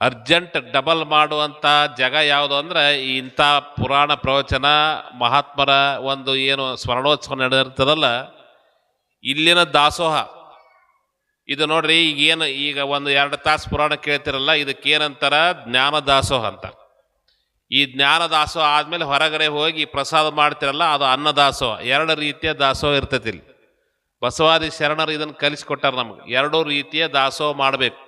Urgent double ಮಾಡುವಂಥ ಜಾಗ ಯಾವುದು ಅಂದ್ರೆ ಇಂಥ ಪುರಾಣ ಪ್ರವಚನ ಮಹಾತ್ಮರ ಒಂದು ಏನು ಸ್ಮರಣೋತ್ಸವ ನಡೆದಿರ್ತದಲ್ಲ, ಇಲ್ಲಿನ ದಾಸೋಹ. ಇದು ನೋಡ್ರಿ, ಈಗ ಏನು, ಈಗ ಒಂದು ಎರಡು ತಾಸು ಪುರಾಣ ಕೇಳ್ತಿರಲ್ಲ ಇದಕ್ಕೆ ಏನಂತಾರ ಜ್ಞಾನ ದಾಸೋಹ ಅಂತ. ಈ ಜ್ಞಾನ ದಾಸೋಹ ಆದಮೇಲೆ ಹೊರಗಡೆ ಹೋಗಿ ಪ್ರಸಾದ ಮಾಡ್ತಿರಲ್ಲ, ಅದು ಅನ್ನ ದಾಸೋಹ. ಎರಡು ರೀತಿಯ ದಾಸೋಹ ಇರ್ತೈತಿ ಇಲ್ಲಿ. ಬಸವಾದಿ ಶರಣರು ಇದನ್ನು ಕಲಿಸ್ಕೊಟ್ಟಾರ ನಮ್ಗೆ. ಎರಡೂ ರೀತಿಯ ದಾಸೋಹ ಮಾಡಬೇಕು.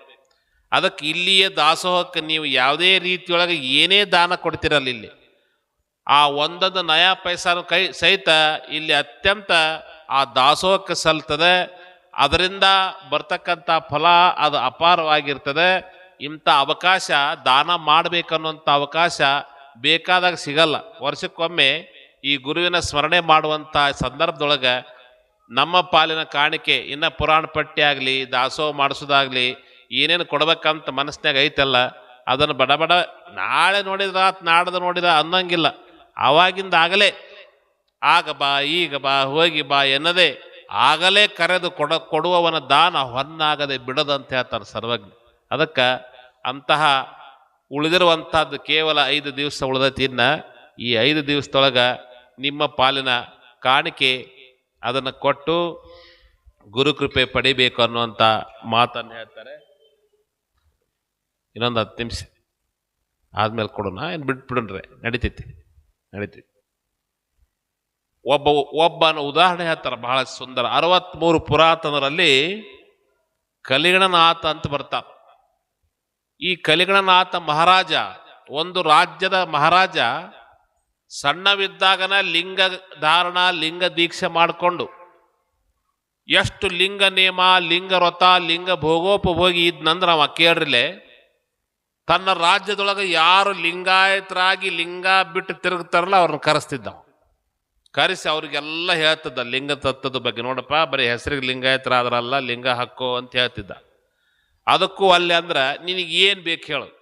ಅದಕ್ಕೆ ಇಲ್ಲಿಯ ದಾಸೋಹಕ್ಕೆ ನೀವು ಯಾವುದೇ ರೀತಿಯೊಳಗೆ ಏನೇ ದಾನ ಕೊಡ್ತಿರಲ್ಲ ಇಲ್ಲಿ. ಆ ಒಂದೊಂದು ನಯಾ ಪೈಸಾನು ಕೈ ಸಹಿತ ಇಲ್ಲಿ ಅತ್ಯಂತ ಆ ದಾಸೋಹಕ್ಕೆ ಸಲ್ತದೆ. ಅದರಿಂದ ಬರ್ತಕ್ಕಂಥ ಫಲ ಅದು ಅಪಾರವಾಗಿರ್ತದೆ. ಇಂಥ ಅವಕಾಶ ದಾನ ಮಾಡಬೇಕನ್ನುವಂಥ ಅವಕಾಶ ಬೇಕಾದಾಗ ಸಿಗಲ್ಲ. ವರ್ಷಕ್ಕೊಮ್ಮೆ ಈ ಗುರುವಿನ ಸ್ಮರಣೆ ಮಾಡುವಂಥ ಸಂದರ್ಭದೊಳಗೆ ನಮ್ಮ ಪಾಲಿನ ಕಾಣಿಕೆ ಇನ್ನು ಪುರಾಣ ಪಟ್ಟಿ ಆಗಲಿ, ದಾಸೋಹ ಮಾಡಿಸೋದಾಗ್ಲಿ ಏನೇನು ಕೊಡ್ಬೇಕಂತ ಮನಸ್ಸಿನಾಗ ಐತಲ್ಲ, ಅದನ್ನು ಬಡ ಬಡ ನಾಳೆ ನೋಡಿದ್ರೆ ಆತ್ ನಾಡ್ದು ನೋಡಿದ ಅನ್ನಂಗಿಲ್ಲ. ಆವಾಗಿಂದ ಆಗಲೇ ಆಗ ಬಾ, ಈಗ ಬಾ, ಹೋಗಿ ಬಾ ಎನ್ನದೇ ಆಗಲೇ ಕರೆದು ಕೊಡ, ಕೊಡುವವನ ದಾನ ಹೊನ್ನಾಗದೆ ಬಿಡದಂತ ಹೇಳ್ತಾನೆ ಸರ್ವಜ್ಞ. ಅದಕ್ಕೆ ಅಂತಹ ಉಳಿದಿರುವಂಥದ್ದು ಕೇವಲ ಐದು ದಿವಸ ಉಳಿದೈತಿ. ತಿನ್ನ ಈ ಐದು ದಿವಸದೊಳಗೆ ನಿಮ್ಮ ಪಾಲಿನ ಕಾಣಿಕೆ ಅದನ್ನು ಕೊಟ್ಟು ಗುರುಕೃಪೆ ಪಡಿಬೇಕು ಅನ್ನುವಂಥ ಮಾತನ್ನು ಹೇಳ್ತಾರೆ. ಇನ್ನೊಂದು ಹತ್ತು ನಿಮಿಷ ಆದ್ಮೇಲೆ ಕೊಡೋಣ. ಏನು ಬಿಟ್ಬಿಡ್ರೆ ನಡಿತೈತಿ ನಡಿತೈತಿ. ಒಬ್ಬ ಒಬ್ಬನ ಉದಾಹರಣೆ ಹೇಳ್ತಾರೆ, ಬಹಳ ಸುಂದರ. ಅರವತ್ಮೂರು ಪುರಾತನರಲ್ಲಿ ಕಲಿಗಣನಾಥ ಅಂತ ಬರ್ತಾರ ಈ ಕಲಿಗಣನಾಥ ಮಹಾರಾಜ, ಒಂದು ರಾಜ್ಯದ ಮಹಾರಾಜ, ಸಣ್ಣವಿದ್ದಾಗನ ಲಿಂಗ ಧಾರಣ, ಲಿಂಗ ದೀಕ್ಷೆ ಮಾಡಿಕೊಂಡು, ಎಷ್ಟು ಲಿಂಗ ನೇಮ, ಲಿಂಗ ವ್ರತ ಲಿಂಗ ಭೋಗೋಪಭೋಗಿ ಇದ್ನಂದ್ರ ಅವ ಕೇಳ್ರಿಲೆ ತನ್ನ ರಾಜ್ಯದೊಳಗೆ ಯಾರು ಲಿಂಗಾಯತರಾಗಿ ಲಿಂಗ ಬಿಟ್ಟು ತಿರುಗ್ತಾರಲ್ಲ ಅವ್ರನ್ನ ಕರೆಸ್ತಿದ್ದ. ಕರೆಸಿ ಅವ್ರಿಗೆಲ್ಲ ಹೇಳ್ತಿದ್ದ ಲಿಂಗ ತತ್ವದ ಬಗ್ಗೆ. ನೋಡಪ್ಪ, ಬರೀ ಹೆಸರಿಗೆ ಲಿಂಗಾಯತರಾದ್ರಲ್ಲ, ಲಿಂಗ ಹಕ್ಕು ಅಂತ ಹೇಳ್ತಿದ್ದ. ಅದಕ್ಕೂ ಅಲ್ಲಿ ಅಂದ್ರೆ, ನಿನಗೆ ಏನು ಬೇಕು ಹೇಳು.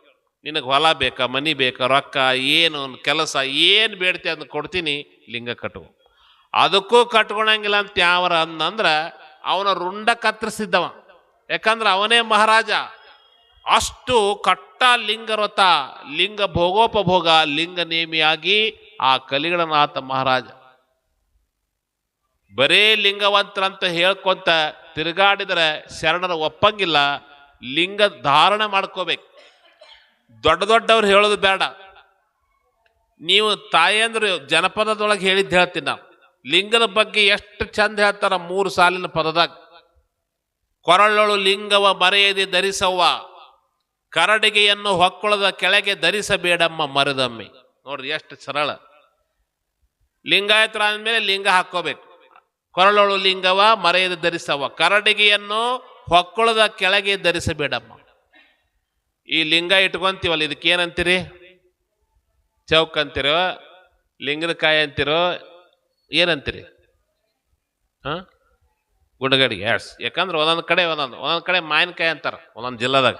ನಿನಗೆ ಹೊಲ ಬೇಕಾ, ಮನಿ ಬೇಕಾ, ರೊಕ್ಕ, ಏನು, ಕೆಲಸ, ಏನು ಬೇಡ್ತಿ ಅದನ್ನ ಕೊಡ್ತೀನಿ, ಲಿಂಗ ಕಟ್ಟು ಅದಕ್ಕೂ ಕಟ್ಕೊಳಂಗಿಲ್ಲ ಅಂತ ಯಾವರ ಅಂದ್ರೆ, ಅವನ ರುಂಡ ಕತ್ತರಿಸಿದ್ದವ. ಯಾಕಂದ್ರೆ ಅವನೇ ಮಹಾರಾಜ. ಅಷ್ಟು ಕಟ್ಟ ಲಿಂಗ ವ್ರತ ಲಿಂಗ ಭೋಗೋಪಭೋಗ ಲಿಂಗ ನೇಮಿಯಾಗಿ ಆ ಕಲಿಗಳನಾಥ ಮಹಾರಾಜ ಬರೇ ಲಿಂಗವಂತರಂತ ಹೇಳ್ಕೊಂತ ತಿರುಗಾಡಿದರೆ ಶರಣರ ಒಪ್ಪಂಗಿಲ್ಲ, ಲಿಂಗ ಧಾರಣೆ ಮಾಡ್ಕೋಬೇಕು. ದೊಡ್ಡ ದೊಡ್ಡವ್ರು ಹೇಳೋದು ಬೇಡ. ನೀವು ತಾಯಂದ್ರು ಜನಪದದೊಳಗೆ ಹೇಳಿದ್ದು ಹೇಳ್ತೀನಿ ನಾವು ಲಿಂಗದ ಬಗ್ಗೆ ಎಷ್ಟು ಚಂದ ಹೇಳ್ತಾರ ಮೂರು ಸಾಲಿನ ಪದದಾಗ. ಕೊರಳೊಳು ಲಿಂಗವ ಮರೆಯದೆ ಧರಿಸವ್ವ. ಕರಡಿಗೆಯನ್ನು ಹೊಕ್ಕಳದ ಕೆಳಗೆ ಧರಿಸಬೇಡಮ್ಮ ಮರದಮ್ಮಿ. ನೋಡ್ರಿ ಎಷ್ಟು ಸರಳ. ಲಿಂಗಾಯತರ ಅಂದಮೇಲೆ ಲಿಂಗ ಹಾಕೋಬೇಕು ಕೊರಳೊಳು ಲಿಂಗವ, ಮರೆಯದ ಧರಿಸವ. ಕರಡಿಗೆಯನ್ನು ಹೊಕ್ಕಳದ ಕೆಳಗೆ ಧರಿಸಬೇಡಮ್ಮ. ಈ ಲಿಂಗ ಇಟ್ಕೊಂತೀವಲ್ಲ, ಇದಕ್ಕೆ ಏನಂತೀರಿ? ಚೌಕ್ ಅಂತೀರೋ ಲಿಂಗದಕಾಯಿ ಅಂತೀರೋ, ಏನಂತೀರಿ? ಹಾಂ? ಗುಂಡಗಡಿಗೆ ಎಸ್ ಯಾಕಂದ್ರೆ ಒಂದೊಂದು ಕಡೆ ಒಂದೊಂದು ಒಂದೊಂದು ಕಡೆ ಮಾವಿನಕಾಯಿ ಅಂತಾರೆ, ಒಂದೊಂದು ಜಿಲ್ಲಾದಾಗ.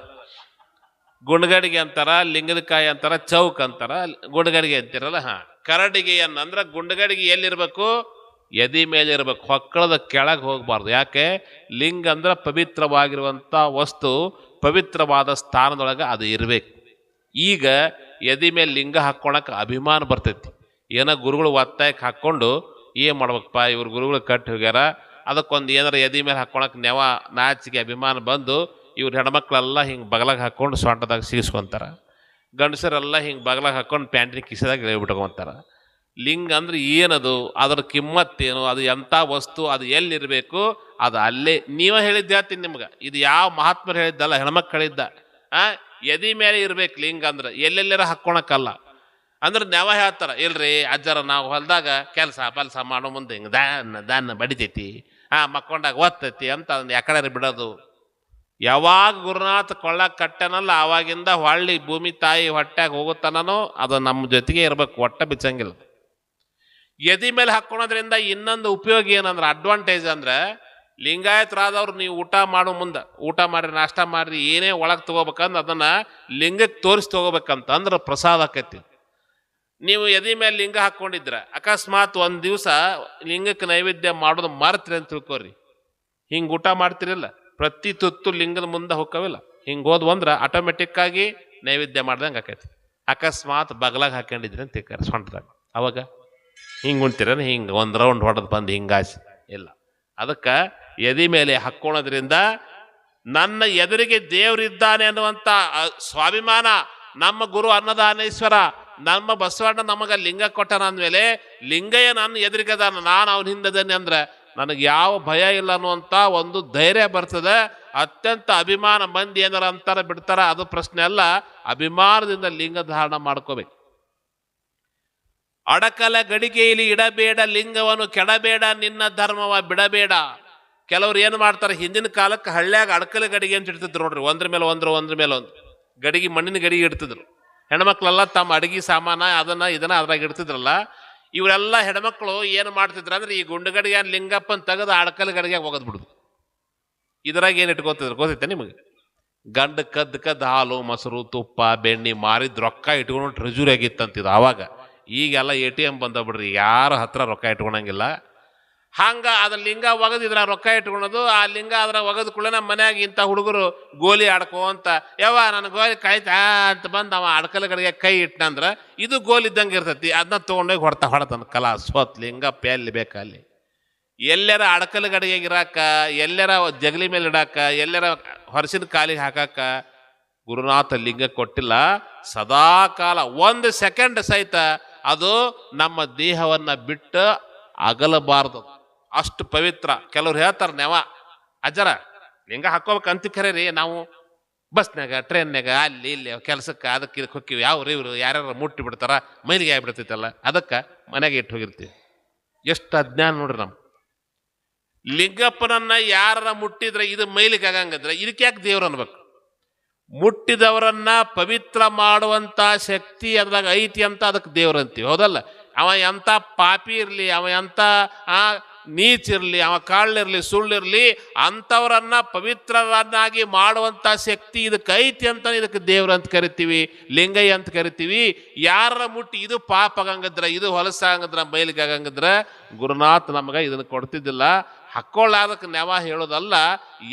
ಗುಂಡಗಡಿಗೆ ಅಂತಾರ ಲಿಂಗದಕಾಯಿ ಅಂತಾರ, ಚೌಕ್ ಅಂತಾರ ಗುಂಡ್ಗಡಿಗೆ ಅಂತಿರಲ್ಲ, ಹಾ. ಕರಡಿಗೆ ಅನ್ನಂದ್ರೆ ಗುಂಡಗಡಿಗೆ ಎಲ್ಲಿರ್ಬೇಕು? ಎದಿ ಮೇಲೆ ಇರ್ಬೇಕು, ಹೊಕ್ಕಳದ ಕೆಳಗೆ ಹೋಗಬಾರ್ದು. ಯಾಕೆ? ಲಿಂಗ ಅಂದ್ರೆ ಪವಿತ್ರವಾಗಿರುವಂಥ ವಸ್ತು, ಪವಿತ್ರವಾದ ಸ್ಥಾನದೊಳಗೆ ಅದು ಇರಬೇಕು. ಈಗ ಎದಿ ಮೇಲೆ ಲಿಂಗ ಹಾಕ್ಕೊಳಕ್ಕೆ ಅಭಿಮಾನ ಬರ್ತೈತಿ. ಏನೋ ಗುರುಗಳು ಒತ್ತಾಯಕ್ಕೆ ಹಾಕ್ಕೊಂಡು, ಏನು ಮಾಡ್ಬೇಕಪ್ಪ, ಇವ್ರ ಗುರುಗಳು ಕಟ್ಟಿ ಹೋಗ್ಯಾರ, ಅದಕ್ಕೊಂದು ಏನಾರ ಎದಿ ಮೇಲೆ ಹಾಕ್ಕೊಳಕ್ಕೆ ನೆವ ನಾಚಿಗೆ ಅಭಿಮಾನ ಬಂದು ಇವ್ರ ಹೆಣ್ಮಕ್ಳೆಲ್ಲ ಹಿಂಗೆ ಬಗಲಾಗ ಹಾಕ್ಕೊಂಡು ಸೊಂಟದಾಗ ಸಿಗಿಸ್ಕೊಂತಾರ. ಗಂಡಸರೆಲ್ಲ ಹಿಂಗೆ ಬಗಲಾಗ ಹಾಕ್ಕೊಂಡು ಪ್ಯಾಂಟ್ರಿ ಕಿಸದಾಗ ಇಳಿಬಿಟ್ಕೊತಾರೆ ಲಿಂಗ ಅಂದ್ರೆ ಏನದು? ಅದರ ಕಿಮ್ಮತ್ತೇನು? ಅದು ಎಂಥ ವಸ್ತು? ಅದು ಎಲ್ಲಿರಬೇಕು? ಅದು ಅಲ್ಲೇ. ನೀವೇ ಹೇಳಿದ್ದೆ ನಿಮ್ಗೆ. ಇದು ಯಾವ ಮಹಾತ್ಮರು ಹೇಳಿದ್ದಲ್ಲ ಹೆಣ್ಮಕ್ಳು ಹೇಳಿದ್ದ ಆ? ಎದಿ ಮೇಲೆ ಇರ್ಬೇಕು ಲಿಂಗ ಅಂದ್ರೆ. ಎಲ್ಲೆಲ್ಲರ ಹಾಕ್ಕೊಳಕ್ಕಲ್ಲ. ಅಂದ್ರೆ ನೆವ ಹೇಳ್ತಾರ, ಇಲ್ರಿ ಅಜ್ಜರ ನಾವು ಹೊಲ್ದಾಗ ಕೆಲಸ ಪಲ್ಸ ಮಾಡೋ ಮುಂದೆ ಹಿಂಗೆ ದಾನ್ ದಾನ್ ಬಡಿತೈತಿ. ಆ ಮಕ್ಕೊಂಡಾಗ ಓದ್ತೈತಿ ಅಂತ ಅದನ್ನ ಯಾಕಡೆ ಬಿಡೋದು? ಯಾವಾಗ ಗುರುನಾಥ ಕೊಳ್ಳ ಕಟ್ಟೆನಲ್ಲ, ಆವಾಗಿಂದ ಹೊಳ್ಳಿ ಭೂಮಿ ತಾಯಿ ಹೊಟ್ಟೆಗೆ ಹೋಗುತ್ತಾನೋ ಅದು ನಮ್ಮ ಜೊತೆಗೆ ಇರಬೇಕು ಹೊಟ್ಟೆ ಬಿಚ್ಚಂಗಿಲ್ಲ. ಎದಿ ಮೇಲೆ ಹಾಕ್ಕೊಳೋದ್ರಿಂದ ಇನ್ನೊಂದು ಉಪಯೋಗ ಏನಂದ್ರೆ ಅಡ್ವಾಂಟೇಜ್ ಅಂದ್ರೆ, ಲಿಂಗಾಯತರಾದವ್ರು ನೀವು ಊಟ ಮಾಡೋ ಮುಂದೆ, ಊಟ ಮಾಡ್ರಿ, ನಾಷ್ಟ ಮಾಡ್ರಿ, ಏನೇ ಒಳಗೆ ತಗೋಬೇಕಂದ್ರೆ ಅದನ್ನ ಲಿಂಗಕ್ಕೆ ತೋರಿಸಿ ತಗೋಬೇಕಂತ ಅಂದ್ರೆ ಪ್ರಸಾದ ಆಕೈತಿ. ನೀವು ಎದಿ ಮೇಲೆ ಲಿಂಗ ಹಾಕ್ಕೊಂಡಿದ್ರೆ, ಅಕಸ್ಮಾತ್ ಒಂದು ದಿವಸ ಲಿಂಗಕ್ಕೆ ನೈವೇದ್ಯ ಮಾಡೋದು ಮರ್ತ್ರಿ ಅಂತ ತಿಳ್ಕೊರಿ. ಹಿಂಗೆ ಊಟ ಮಾಡ್ತಿರಲ್ಲ. ಪ್ರತಿ ತುತ್ತು ಲಿಂಗದ ಮುಂದೆ ಹೋಕ್ಕವಿಲ್ಲ ಹಿಂಗೆ ಹೋದ್ ಅಂದ್ರೆ ಆಟೋಮೆಟಿಕ್ ಆಗಿ ನೈವೇದ್ಯ ಮಾಡ್ದಂಗೆ ಆಕೈತಿ. ಅಕಸ್ಮಾತ್ ಬಗಲಾಗ ಹಾಕೊಂಡಿದ್ರೆ ಅಂತ ತಿಕ್ಕಾರೆ ಸೊಂಟದಾಗ. ಅವಾಗ ಹಿಂಗೆ ಉಣ್ತೀರೇನು? ಹಿಂಗೆ ಒಂದು ರೌಂಡ್ ಹೊಡೆದು ಬಂದು ಹಿಂಗಾಸಿ ಇಲ್ಲ. ಅದಕ್ಕೆ ಎದಿ ಮೇಲೆ ಹಾಕ್ಕೊಳೋದ್ರಿಂದ ನನ್ನ ಎದುರಿಗೆ ದೇವರಿದ್ದಾನೆ ಅನ್ನುವಂಥ ಸ್ವಾಭಿಮಾನ, ನಮ್ಮ ಗುರು ಅನ್ನದಾನೇಶ್ವರ, ನಮ್ಮ ಬಸವಣ್ಣ ನಮಗೆ ಲಿಂಗ ಕೊಟ್ಟನ ಅಂದಮೇಲೆ ಲಿಂಗಯ್ಯ ನನ್ನ ಎದುರಿಗದಾನ, ನಾನು ಅವನ ಹಿಂದದೇನೆ ಅಂದ್ರೆ ನನಗೆ ಯಾವ ಭಯ ಇಲ್ಲ ಅನ್ನುವಂಥ ಒಂದು ಧೈರ್ಯ ಬರ್ತದೆ. ಅತ್ಯಂತ ಅಭಿಮಾನ ಮಂದಿ ಏನಾರ ಅಂತಾರ ಬಿಡ್ತಾರ, ಅದು ಪ್ರಶ್ನೆ ಅಲ್ಲ. ಅಭಿಮಾನದಿಂದ ಲಿಂಗ ಧಾರಣ ಮಾಡ್ಕೋಬೇಕು. ಅಡಕಲ ಗಡಿಗೆಯಲ್ಲಿ ಇಡಬೇಡ, ಲಿಂಗವನ್ನು ಕೆಡಬೇಡ, ನಿನ್ನ ಧರ್ಮವ ಬಿಡಬೇಡ. ಕೆಲವ್ರು ಏನು ಮಾಡ್ತಾರೆ, ಹಿಂದಿನ ಕಾಲಕ್ಕೆ ಹಳ್ಳ್ಯಾಗ ಅಡಕಲ ಗಡಿಗೆ ಅಂತ ಇಡ್ತಿದ್ರು ನೋಡ್ರಿ, ಒಂದ್ರ ಮೇಲೆ ಒಂದ್ರ ಒಂದ್ರ ಮೇಲೆ ಒಂದು. ಗಡಿಗೆ ಮಣ್ಣಿನ ಗಡಿಗೆ ಇಡ್ತಿದ್ರು. ಹೆಣ್ಮಕ್ಳೆಲ್ಲ ತಮ್ಮ ಅಡಿಗೆ ಸಾಮಾನ ಅದನ್ನ ಇದನ್ನ ಅದ್ರಾಗ ಇಡ್ತಿದ್ರಲ್ಲ ಇವರೆಲ್ಲ ಹೆಣ್ಮಕ್ಳು ಏನು ಮಾಡ್ತಿದ್ರು ಅಂದ್ರೆ ಈ ಗುಂಡುಗಡಿಗೆ ಲಿಂಗಪ್ಪನ ತೆಗೆದು ಅಡಕಲ್ ಗಡಿಗೆ ಹೋಗೋದು ಬಿಡುದು. ಇದ್ರಾಗ ಏನು ಇಟ್ಕೋತಿದ್ರು ಗೊತ್ತೈತೆ ನಿಮಗೆ? ಗಂಡ ಕದ್ದು ಕದ್ದು ಹಾಲು, ಮೊಸರು, ತುಪ್ಪ, ಬೆಣ್ಣೆ ಮಾರಿದ ರೊಕ್ಕ ಇಟ್ಕೊಂಡು ಟ್ರೆಜುರಿ ಆಗಿತ್ತಂತಿದ್ದು ಆವಾಗ. ಈಗೆಲ್ಲ ಎ ಟಿ ಎಂ ಬಂದ ಬಿಡ್ರಿ, ಯಾರು ಹತ್ರ ರೊಕ್ಕ ಇಟ್ಕೊಳಂಗಿಲ್ಲ. ಹಂಗ ಅದ್ರ ಲಿಂಗ ಒಗದಿದ್ರ ರೊಕ್ಕ ಇಟ್ಕೊಳೋದು, ಆ ಲಿಂಗ ಅದ್ರ ಒಗದ ಕೂಡ ನಮ್ಮ ಮನ್ಯಾಗ ಇಂಥ ಹುಡುಗರು ಗೋಲಿ ಆಡ್ಕೋ ಅಂತ ಯಾವ ನನ್ನ ಗೋಲಿ ಕಾಯ್ತಾ ಅಂತ ಬಂದು ಅವ ಅಡ್ಕಲ ಕಡೆಗೆ ಕೈ ಇಟ್ಟನಂದ್ರ ಇದು ಗೋಲಿ ಇದ್ದಂಗೆ ಇರ್ತೈತಿ ಅದನ್ನ ತೊಗೊಂಡೋಗಿ ಹೊಡ್ತಾ ಹೊಡ್ತಾನ. ಕಲಾ ಸ್ವತ್ ಲಿಂಗ, ಪೆಲ್ಲಿ ಬೇಕಲ್ಲಿ ಎಲ್ಲರ ಅಡಕಲ ಗಡಿಗೆ ಇರಾಕ, ಎಲ್ಲರ ಜಗಲಿ ಮೇಲೆ ಇಡಾಕ, ಎಲ್ಲರ ಹೊರಸಿನ ಕಾಲಿಗೆ ಹಾಕಾಕ ಗುರುನಾಥ ಲಿಂಗ ಕೊಟ್ಟಿಲ್ಲ. ಸದಾ ಕಾಲ ಒಂದು ಸೆಕೆಂಡ್ ಸಹಿತ ಅದು ನಮ್ಮ ದೇಹವನ್ನ ಬಿಟ್ಟು ಅಗಲಬಾರದು. ಅಷ್ಟು ಪವಿತ್ರ. ಕೆಲವ್ರು ಹೇಳ್ತಾರೆ, ನೆವ, ಅಜ್ಜರ, ಲಿಂಗ ಅಂತ ಖರೆ ರೀ ನಾವು ಬಸ್ನಾಗ ಟ್ರೈನ್ನಾಗ ಅಲ್ಲಿ ಇಲ್ಲಿ ಕೆಲ್ಸಕ್ಕೆ ಅದಕ್ಕೆ ಇದಕ್ಕೆ ಹೊಕ್ಕಿವಿ. ಯಾವ ಇವರು, ಯಾರ್ಯಾರು ಮುಟ್ಟಿ ಬಿಡ್ತಾರ, ಮೈಲಿಗೆ ಆಗಿಬಿಡ್ತೈತಲ್ಲ. ಅದಕ್ಕೆ ಮನೆಗೆ ಇಟ್ಟು ಹೋಗಿರ್ತೀವಿ. ಎಷ್ಟು ಅಜ್ಞಾನ ನೋಡ್ರಿ ನಮ್ಮ ಲಿಂಗಪ್ಪನನ್ನ ಯಾರ ಮುಟ್ಟಿದ್ರೆ ಇದು ಮೈಲಿಗೆ ಆಗಂಗಂದ್ರೆ ಇದಕ್ಕೆ ಯಾಕೆ ದೇವ್ರು ಅನ್ಬೇಕು? ಮುಟ್ಟಿದವರನ್ನ ಪವಿತ್ರ ಮಾಡುವಂತ ಶಕ್ತಿ ಅದ್ರಾಗ ಐತಿ ಅಂತ ಅದಕ್ಕೆ ದೇವ್ರು ಅಂತೀವಿ. ಹೌದಲ್ಲ? ಅವ ಎಂಥ ಪಾಪಿ ಇರ್ಲಿ, ಅವ ಎಂಥ ಆ ನೀಚ್ ಇರ್ಲಿ ಅವ ಕಾಳಿರಲಿ ಸುಳ್ಳಿರಲಿ, ಅಂಥವ್ರನ್ನ ಪವಿತ್ರರನ್ನಾಗಿ ಮಾಡುವಂಥ ಶಕ್ತಿ ಇದಕ್ಕೆ ಐತಿ ಅಂತ ಇದಕ್ಕೆ ದೇವ್ರು ಅಂತ ಕರಿತೀವಿ, ಲಿಂಗಯ್ಯ ಅಂತ ಕರಿತೀವಿ. ಯಾರ ಮುಟ್ಟಿ ಇದು ಪಾಪ ಆಗಂಗಿದ್ರ ಇದು ಹೊಲಸಾಗಂಗಿದ್ರ ಬಯಲಿಗೆ ಆಗಂಗಿದ್ರೆ ಗುರುನಾಥ್ ನಮಗೆ ಇದನ್ನು ಕೊಡ್ತಿದ್ದಿಲ್ಲ. ಹಕ್ಕೊಳ್ಳಾದಕ್ಕೆ ನೆವ ಹೇಳೋದಲ್ಲ,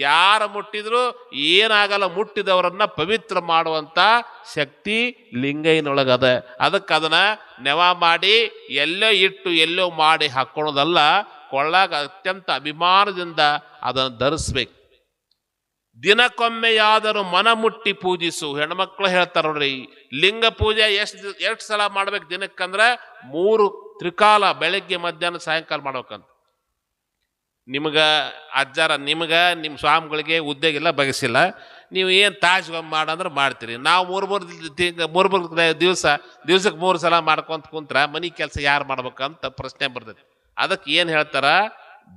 ಯಾರ ಮುಟ್ಟಿದ್ರು ಏನಾಗಲ್ಲ ಮುಟ್ಟಿದವರನ್ನ ಪವಿತ್ರ ಮಾಡುವಂಥ ಶಕ್ತಿ ಲಿಂಗೈನೊಳಗದ ಅದಕ್ಕೆ ಅದನ್ನು ನೆವ ಮಾಡಿ, ಎಲ್ಲೋ ಇಟ್ಟು ಎಲ್ಲೋ ಮಾಡಿ ಹಾಕ್ಕೊಳ್ಳೋದಲ್ಲ ಕೊಳ್ಳಾಗ ಅತ್ಯಂತ ಅಭಿಮಾನದಿಂದ ಅದನ್ನು ಧರಿಸ್ಬೇಕು. ದಿನಕ್ಕೊಮ್ಮೆಯಾದರೂ ಮನ ಮುಟ್ಟಿ ಪೂಜಿಸು. ಹೆಣ್ಮಕ್ಳು ಹೇಳ್ತಾರ ನೋಡ್ರಿ, ಲಿಂಗ ಪೂಜೆ ಎಷ್ಟು ಎಷ್ಟು ಸಲ ಮಾಡ್ಬೇಕು ದಿನಕ್ಕಂದ್ರೆ? ಮೂರು ತ್ರಿಕಾಲ, ಬೆಳಗ್ಗೆ, ಮಧ್ಯಾಹ್ನ, ಸಾಯಂಕಾಲ ಮಾಡ್ಬೇಕಂತ. ನಿಮ್ಗೆ ಅಜ್ಜಾರ, ನಿಮ್ಗೆ ನಿಮ್ಮ ಸ್ವಾಮಿಗಳಿಗೆ ಉದ್ಯೋಗಿಲ್ಲ ಬಗೆಸಿಲ್ಲ. ನೀವು ಏನು ತಾಜ್ಗೊಮ್ಮೆ ಮಾಡಂದ್ರೆ ಮಾಡ್ತೀರಿ. ನಾವು ಮೂರು ಮೂರು ಮೂರು ಮೂರು ದಿವಸ, ದಿವ್ಸಕ್ಕೆ ಮೂರು ಸಲ ಮಾಡ್ಕೊಂತ ಕುಂತ್ರ ಮನೆ ಕೆಲಸ ಯಾರು ಮಾಡ್ಬೇಕಂತ ಪ್ರಶ್ನೆ ಬರ್ತೈತಿ ಅದಕ್ಕೆ ಏನು ಹೇಳ್ತಾರ?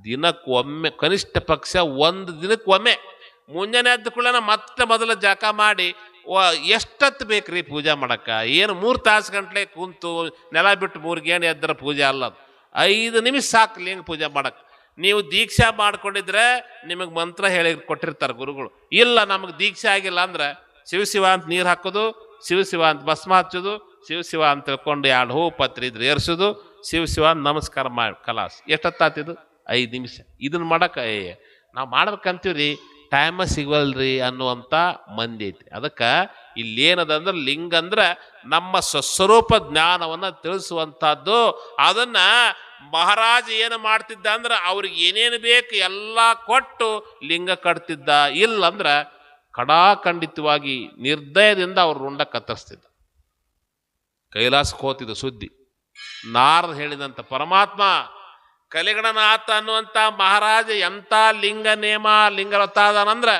ದಿನಕ್ಕೊಮ್ಮೆ, ಕನಿಷ್ಠ ಪಕ್ಷ ಒಂದು ದಿನಕ್ಕೊಮ್ಮೆ. ಮುಂಜಾನೆ ಎದ್ದ ಕೂಡಲೇ ಮತ್ತೆ ಮೊದಲ ಜಾಕ ಮಾಡಿ ಎಷ್ಟತ್ತು ಬೇಕ್ರಿ ಪೂಜೆ ಮಾಡಕ್ಕ? ಏನು ಮೂರು ತಾಸು ಗಂಟ್ಲೆ ಕುಂತು ನೆಲ ಬಿಟ್ಟು ಮೂರ್ಗೆ ಏನು ಎದ್ದರ ಪೂಜೆ ಅಲ್ಲ ಐದು ನಿಮಿಷ ಸಾಕು ಲಿಂಗ ಪೂಜೆ ಮಾಡಕ್ಕೆ ನೀವು ದೀಕ್ಷಾ ಮಾಡ್ಕೊಂಡಿದ್ರೆ ನಿಮಗೆ ಮಂತ್ರ ಹೇಳಿ ಕೊಟ್ಟಿರ್ತಾರೆ ಗುರುಗಳು. ಇಲ್ಲ, ನಮಗೆ ದೀಕ್ಷೆ ಆಗಿಲ್ಲ ಅಂದ್ರೆ ಶಿವ ಶಿವ ಅಂತ ನೀರು ಹಾಕೋದು, ಶಿವ ಶಿವ ಅಂತ ಭಸ್ಮ ಹಚ್ಚೋದು, ಶಿವ ಶಿವ ಅಂತ ತಿಳ್ಕೊಂಡು ಎರಡು ಹೂ ಪತ್ರಿ ಇದ್ರೆ ಏರ್ಸೋದು ಶಿವ ಶಿವ ನಮಸ್ಕಾರ ಮಾಡಿ ಕಲಾಸ್. ಎಷ್ಟೊತ್ತಾತಿದು ಐದು ನಿಮಿಷ. ಇದನ್ನ ಮಾಡಕ್ಕೆ ನಾವು ಮಾಡ್ಬೇಕಂತೀವ್ರಿ. ಟೈಮ ಸಿಗವಲ್ರಿ ಅನ್ನುವಂಥ ಮಂದಿ ಐತಿ ಅದಕ್ಕೆ ಇಲ್ಲೇನದ ಅಂದ್ರೆ ಲಿಂಗ ಅಂದ್ರೆ ನಮ್ಮ ಸ್ವಸ್ವರೂಪ ಜ್ಞಾನವನ್ನು ತಿಳಿಸುವಂಥದ್ದು ಅದನ್ನ ಮಹಾರಾಜ ಏನು ಮಾಡ್ತಿದ್ದ ಅಂದ್ರೆ ಅವ್ರಿಗೆ ಏನೇನು ಬೇಕು ಎಲ್ಲ ಕೊಟ್ಟು ಲಿಂಗ ಕಟ್ತಿದ್ದ. ಇಲ್ಲ ಅಂದ್ರೆ ಕಡಾಖಂಡಿತವಾಗಿ ನಿರ್ದಯದಿಂದ ಅವ್ರ ರುಂಡ ಕತ್ತರಿಸ್ತಿದ್ದ. ಕೈಲಾಸಕ್ಕೆ ಹೋತಿದ್ದ ಸುದ್ದಿ. ನಾರದ ಹೇಳಿದಂಥ ಪರಮಾತ್ಮ ಕಲಿಗಣನಾಥ ಅನ್ನುವಂಥ ಮಹಾರಾಜ ಎಂಥ ಲಿಂಗ ನೇಮ, ಲಿಂಗ ಅದಾನಂದ್ರೆ